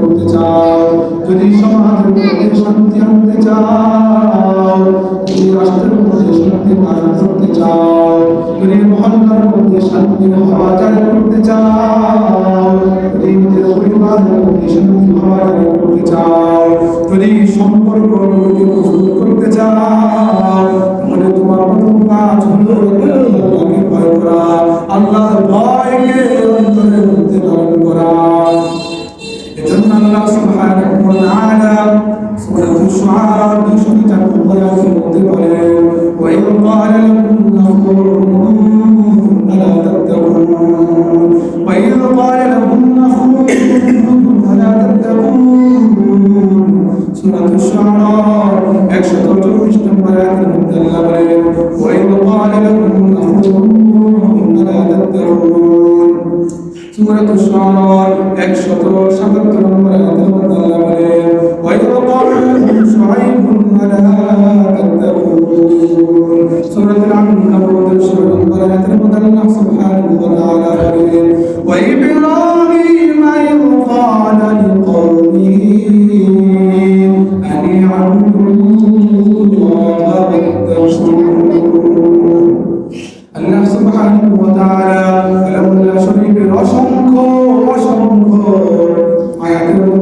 করতে চাও যদি সমাজের মধ্যে শান্তি আনতে চাও যদি রাষ্ট্রের মধ্যে শান্তি কায়েম করতে চাও যদি মহল্লার মধ্যে শান্তি হওয়া জারি করতে চাও যদি নিজের পরিবারের মধ্যে শান্তি হওয়া জারি করতে চাও যদি abençoados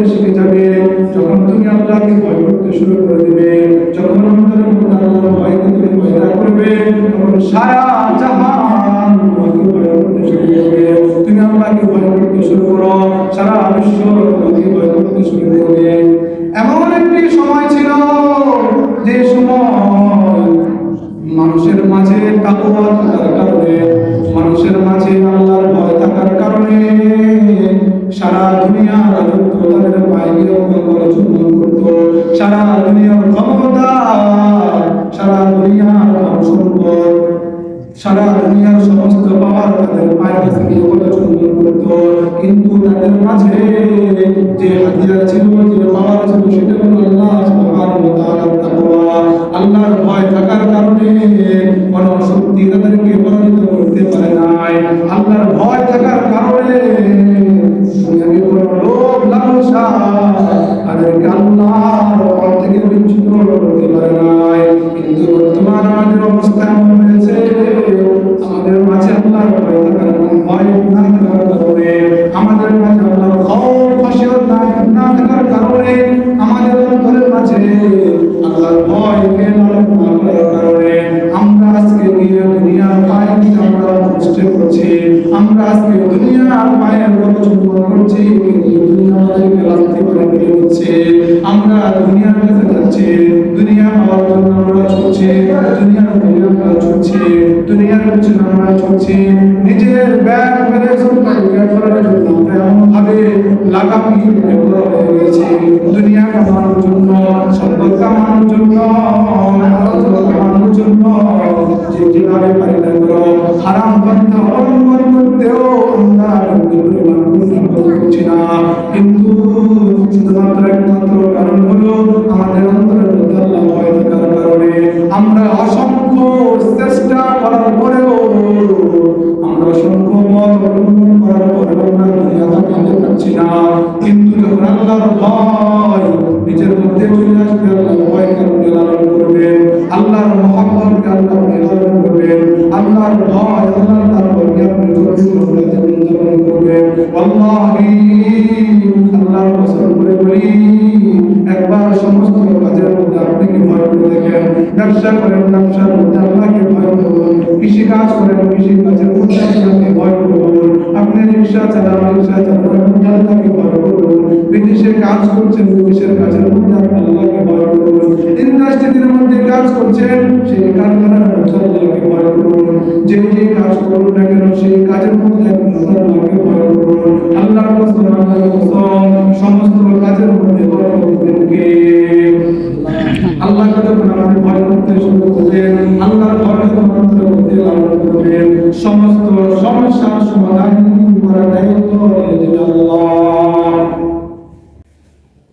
করতে শিখে যাবে, যখন তুমি আল্লাহকে ভয় করতে শুরু করে দেবে, যখন অন্তরের মধ্যে আল্লাহর ভয়কে তুমি পয়দা করবে, তখন সারা জাহান করত সারা দুনিয়ার সমস্ত পাওয়ার তাদের পায়ের কাছে গিয়ে অর্জন করত। কিন্তু তাদের মাঝে যে হাতিয়ার ছিল, যে পাওয়ার ছিল, সেটা হলো আল্লাহ সুবহানাহু ওয়া তাআলার তাকওয়া। আল্লাহর ভয় থাকার কারণে কোন শক্তি তাদেরকে পরাজিত করতে পারে নাই। আল্লাহর থাকার আমাদের মাঝে আল্লাহর খৌফ খশিয়ত না থাকার কারণে আমাদের অন্তরের মাঝে আল্লাহর ভয়কে লালন কারণে? আমরা আজকে গিয়ে দুনিয়ার পায়ে আমরা কষ্টে করছি আমরা আজকে দুনিয়ার পায়ের চুম্বন করছি, কিন্তু দুনিয়া করে ফেলে দিচ্ছে। আমরা দুনিয়ার কাছে যাচ্ছি, দুনিয়া পাওয়ার জন্য আমরা ছুটছি, দুনিয়ার আমরা ছুটছি, দুনিয়ার পিছনে আমরা ছুটছি। নিজের ব্যাগ মেরে সরকারি ব্যাগ করার জন্য আমরা এমন ভাবে লাগামি এগুলো হয়ে গেছে দুনিয়া কামানোর জন্য সম্পদ কামানোর জন্য কামানোর জন্য যে যেভাবে না কিন্তু শুধুমাত্র কারণ হলো আমাদের অন্তরের আল্লাহ কারণে আমরা অসংখ্য চেষ্টা করার পরেও আমরা অসংখ্য করার কিন্তু নিজের মধ্যে চলে আসবে, আল্লাহ ভয়কে আপনি করবেন, আল্লাহর মহব্বতকে আল্লাহ আপনি করবেন, আল্লাহর ভয় আল্লাহর তারপরকে আপনি চব্বিশ ঘণ্টা করবেন। আল্লাহি আল্লাহর কসম করে বলি, একবার সমস্ত কাজের মধ্যে আপনি কি ভয় করে দেখেন। ব্যবসা করেন, ব্যবসার মধ্যে আল্লাহকে ভয় করুন। কৃষি কাজ করেন কৃষি কাজের মধ্যে আল্লাহকে ভয় করুন। আপনি রিক্সা চালান, রিক্সা মধ্যে আল্লাহকে ভয় কাজ করছেন বিদেশের কাজের মধ্যে আল্লাহকে ভয় করুন ইন্ডাস্ট্রির মধ্যে কাজ করছেন, সেই কারখানার মধ্যে আল্লাহকে ভয় করুন যে যে কাজ করুন না কেন, সেই কাজের মধ্যে আল্লাহকে ভয় করুন আল্লাহর কসম আল্লাহর কসম, সমস্ত কাজের মধ্যে কে? আল্লাহকে যখন আপনি ভয় করতে শুরু করবেন, আল্লাহর ভয় করতে লালন করবেন, সমস্ত সমস্যার সমাধান করার দায়িত্ব আল্লাহ।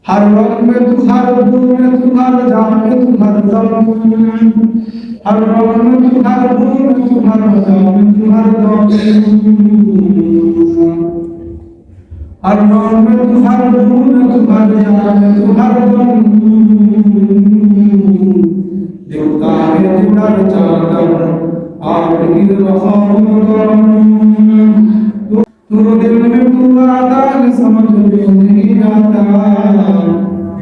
हर रंग में तू हर रूप में तू हर जान में तू हर दम हर रंग में तू हर रूप में तू हर जान में तू हर दम हर रंग में तू हर रूप में तू हर जान में तू हर दम दिखता है दिलर चादर आपकी रखम करम तू दिल में तू आता है समझ में नहीं आता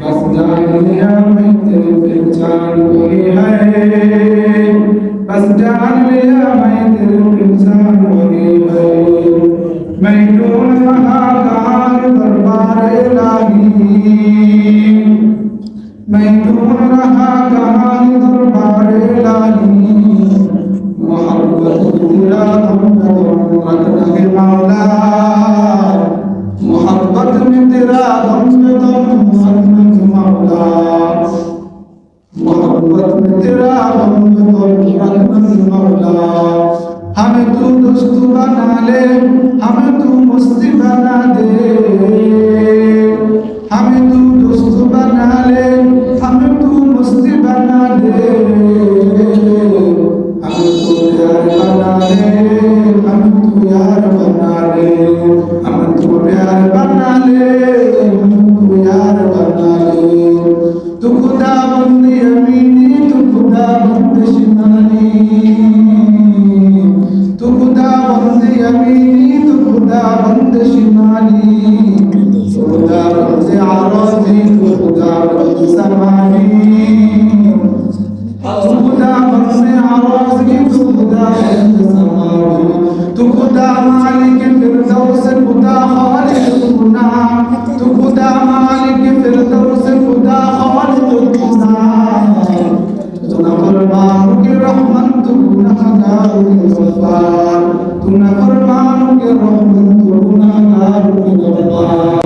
बस जान लिया मैं तेरे पहचान कोई है बस जान लिया मैं तेरे पहचान कोई है मैं ढूंढ रहा कहाँ दरबार लागी मैं ढूंढ रहा कहाँ दरबार लागी मोहब्बत तेरा रखना है मौला। हमें तू दोस्त बना ले हमें तू मुस्ती बना दे تم نہ فرمان کے رحمت تو نہ کار کے غفار